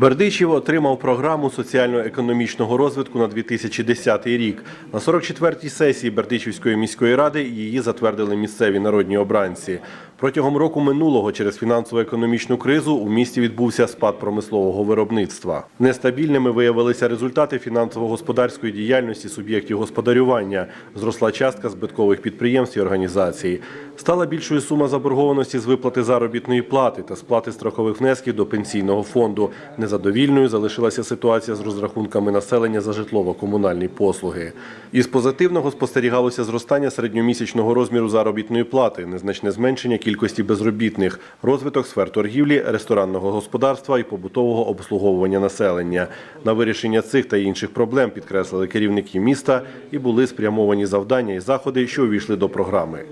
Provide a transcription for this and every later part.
Бердичів отримав програму соціально-економічного розвитку на 2010 рік. На 44-й сесії Бердичівської міської ради її затвердили місцеві народні обранці. Протягом року минулого через фінансово-економічну кризу у місті відбувся спад промислового виробництва. Нестабільними виявилися результати фінансово-господарської діяльності суб'єктів господарювання. Зросла частка збиткових підприємств і організацій. Стала більшою сума заборгованості з виплати заробітної плати та сплати страхових внесків до пенсійного фонду. Незадовільною залишилася ситуація з розрахунками населення за житлово-комунальні послуги. Із позитивного спостерігалося зростання середньомісячного розміру заробітної плати, незначне зменшення кількості безробітних, розвиток сфер торгівлі, ресторанного господарства і побутового обслуговування населення. На вирішення цих та інших проблем підкреслили керівники міста і були спрямовані завдання і заходи, що увійшли до програми.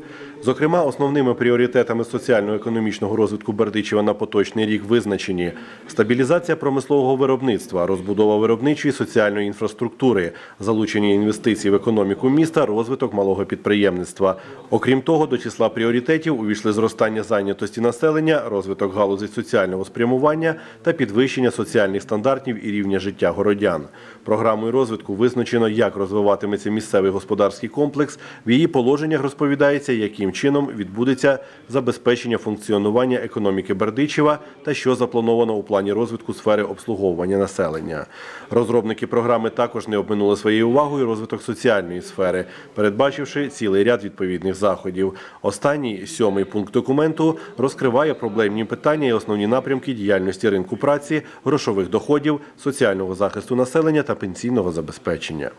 Зокрема, основними пріоритетами соціально-економічного розвитку Бердичева на поточний рік визначені стабілізація промислового виробництва, розбудова виробничої соціальної інфраструктури, залучення інвестицій в економіку міста, розвиток малого підприємництва. Окрім того, до числа пріоритетів увійшли зростання зайнятості населення, розвиток галузі соціального спрямування та підвищення соціальних стандартів і рівня життя городян. Програмою розвитку визначено, як розвиватиметься місцевий господарський комплекс. В її положеннях розповідається, яким чином відбудеться забезпечення функціонування економіки Бердичева та що заплановано у плані розвитку сфери обслуговування населення. Розробники програми також не обминули своєю увагою розвиток соціальної сфери, передбачивши цілий ряд відповідних заходів. Останній сьомий пункт документу розкриває проблемні питання і основні напрямки діяльності ринку праці, грошових доходів, соціального захисту населення та пенсійного забезпечення.